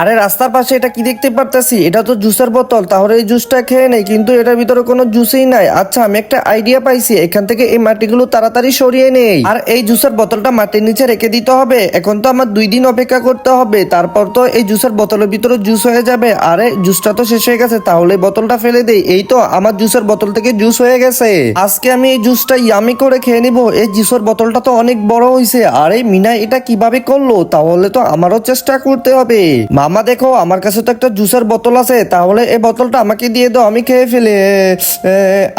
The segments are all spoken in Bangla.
আরে রাস্তার পাশে এটা কি দেখতে পারতাছি? এটা তো জুসের বোতল, তাহলে এই জুসটা খেয়ে নেই, কিন্তু এটার ভিতরে কোনো জুসই নাই। আচ্ছা আমি একটা আইডিয়া পাইছি, এখান থেকে এই মাটিগুলো তাড়াতাড়ি সরিয়ে নেই। আর এই জুসের বোতলটা মাটির নিচে রেখে দিতে হবে, এখন তো আমার দুই দিন অপেক্ষা করতে হবে, তারপর তো এই জুসের বোতলের ভিতরে জুস হয়ে যাবে। আরে, জুসটা তো শেষ হয়ে গেছে, তাহলে বোতলটা ফেলে দেই, এই তো আমার জুসের বোতল থেকে জুস হয়ে গেছে। আজকে আমি এই জুসটা ইয়ামি করে খেয়ে নিব, এই জুসের বোতলটা তো অনেক বড় হয়েছে আরে, মিনা, এটা কীভাবে করল? তাহলে তো আমারও চেষ্টা করতে হবে। মামা দেখো, আমার কাছে তো একটা জুসের বোতল আছে, তাহলে এই বোতলটা আমাকে দিয়ে দাও, আমি খেয়ে ফেলে।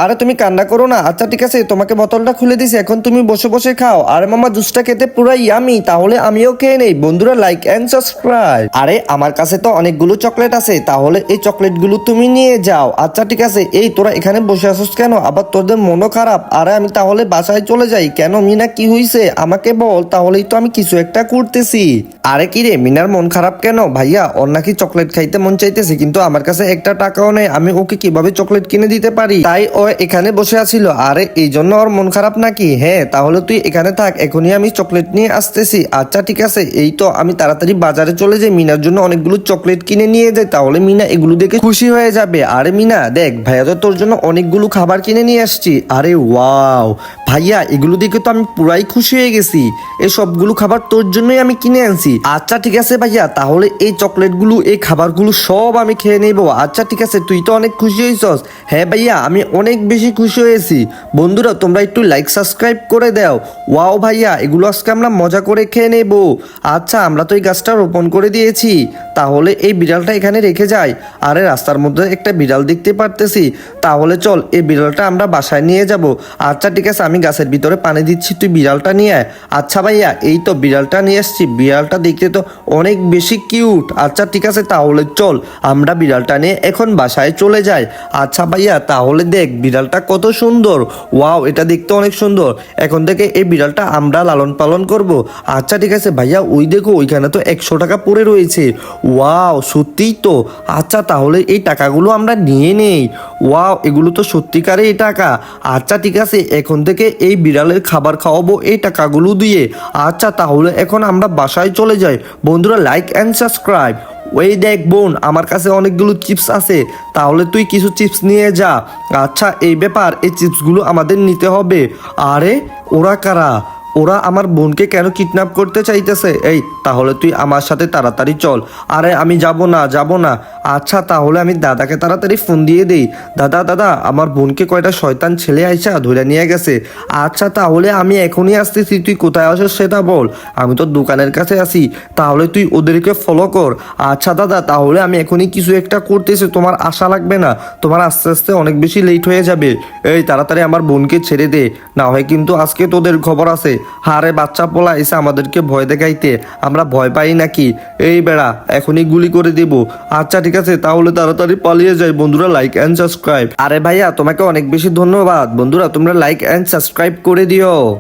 আরে তুমি কান্না করো না। আচ্ছা ঠিক আছে, তোমাকে বোতলটা খুলে দিছি, এখন তুমি বসে বসে খাও। আরে মামা, জুসটা খেতে পুরো ইয়ামি তাহলে আমিও খেয়ে নেই। বন্ধুরা লাইক এন্ড সাবস্ক্রাইব আরে, আমার কাছে তো অনেকগুলো চকলেট আছে, তাহলে এই চকলেটগুলো তুমি নিয়ে যাও। আচ্ছা ঠিক আছে, এই তোরা এখানে বসে আসিস কেন? আবার তোদের মনও খারাপ। আরে, আমি তাহলে বাসায় চলে যাই। কেন মিনা, কি হইছে? আমাকে বল, তাহলেই তো আমি কিছু একটা করতেছি। আরে কি রে, মিনার মন খারাপ কেন? ভাইয়া, ওর নাকি চকলেট খাইতে মন চাইতেছে, কিন্তু আমার কাছে একটা টাকাও নেই, আমি ওকে কীভাবে চকলেট কিনে দিতে পারি? তাই ও এখানে বসে আছিল। আরে, এই জন্য ওর মন খারাপ নাকি? হ্যাঁ তাহলে তুই এখানে থাক, এখনই আমি চকলেট নিয়ে আসতেছি। আচ্ছা ঠিক আছে, এই তো, আমি তাড়াতাড়ি বাজারে চলে যাই, মিনার জন্য অনেকগুলো চকলেট কিনে নিয়ে যাই, তাহলে মিনা এগুলো দেখে খুশি হয়ে যাবে। আরে মিনা, দেখ, ভাইয়া তো তোর জন্য অনেকগুলো খাবার কিনে নিয়ে আসছি। আরে, ওয়াও! ভাইয়া, এগুলো দেখে তো আমি পুরাই খুশি হয়ে গেছি। এই সবগুলো খাবার তোর জন্যই আমি কিনে আনছি। আচ্ছা ঠিক আছে ভাইয়া, তাহলে এই চকলেটগুলো, এই খাবারগুলো সব আমি খেয়ে নেব। আচ্ছা ঠিক আছে, তুই তো অনেক খুশি হয়েছস হ্যাঁ ভাইয়া, আমি অনেক বেশি খুশি হয়েছি। বন্ধুরা, তোমরা একটু লাইক সাবস্ক্রাইব করে দাও। ওয়াও ভাইয়া, এগুলো আজকে আমরা মজা করে খেয়ে নেব। আচ্ছা আমরা তো এই গাছটা রোপণ করে দিয়েছি। তাহলে এই বিড়ালটা এখানে রেখে যাই। আরে, রাস্তার মধ্যে একটা বিড়াল দেখতে পারতেছি। তাহলে চল, এই বিড়ালটা আমরা বাসায় নিয়ে যাব। আচ্ছা ঠিক আছে, আমি গাছের ভিতরে পানি দিচ্ছি, তুই বিড়ালটা নিয়ে আয়। আচ্ছা ভাইয়া, এই তো বিড়ালটা নিয়ে এসছি বিড়ালটা দেখতে তো অনেক বেশি কিউট। আচ্ছা ঠিক আছে, তাহলে চল, আমরা বিড়ালটা নিয়ে এখন বাসায় চলে যাই। আচ্ছা ভাইয়া, তাহলে দেখ, বিড়ালটা কত সুন্দর। ওয়াও, এটা দেখতে অনেক সুন্দর। এখন থেকে এই বিড়ালটা আমরা লালন পালন করব। আচ্ছা ঠিক আছে, ভাইয়া, ওই দেখো, ওইখানে তো একশো টাকা পড়ে রয়েছে। ওয়াও, সত্যিই তো। আচ্ছা তাহলে এই টাকাগুলো আমরা নিয়ে নেই। ওয়াও, এগুলো তো সত্যিকারে এই টাকা। আচ্ছা ঠিক আছে, এখন থেকে এই বিড়ালের খাবার খাওয়াবো এই টাকাগুলো দিয়ে। আচ্ছা তাহলে এখন আমরা বাসায় চলে যাই বন্ধুরা লাইক অ্যান্ড সাবস্ক্রাইব ওই দেখ বোন, আমার কাছে অনেকগুলো চিপস আছে। তাহলে তুই কিছু চিপস নিয়ে যা। আচ্ছা এই ব্যাপার, এই চিপসগুলো আমাদের নিতে হবে। আরে, ওরা কারা? ওরা আমার বোনকে কেন কিডন্যাপ করতে চাইতেছে? এই, তাহলে তুই আমার সাথে তাড়াতাড়ি চল। আরে, আমি যাব না যাব না। আচ্ছা তাহলে আমি দাদাকে তাড়াতাড়ি ফোন দিয়ে দেই। দাদা দাদা, আমার বোনকে কয়টা শয়তান ছেলে আইসা ধরে নিয়ে গেছে। আচ্ছা তাহলে আমি এখনই আসতেছি। তুই কোথায় আসিস সেটা বল। আমি তো দোকানের কাছে আসি তাহলে তুই ওদেরকে ফলো কর। আচ্ছা দাদা, তাহলে আমি এখনই কিছু একটা করতেছি। তোমার আশা লাগবে না। তোমার আস্তে আস্তে অনেক বেশি লেট হয়ে যাবে। এই, তাড়াতাড়ি আমার বোনকে ছেড়ে দে। না হয় কিন্তু আজকে তোদের খবর আছে। হারে বাচ্চা পোলা এসে আমাদেরকে ভয় দেখাইতে। আমরা ভয় পাই নাকি? এই বেড়া, এখনই গুলি করে দিব। আচ্ছা ঠিক আছে, তাহলে তাড়াতাড়ি পালিয়ে যাই। বন্ধুরা লাইক অ্যান্ড সাবস্ক্রাইব আরে ভাইয়া, তোমাকে অনেক বেশি ধন্যবাদ। বন্ধুরা, তোমরা লাইক অ্যান্ড সাবস্ক্রাইব করে দিও।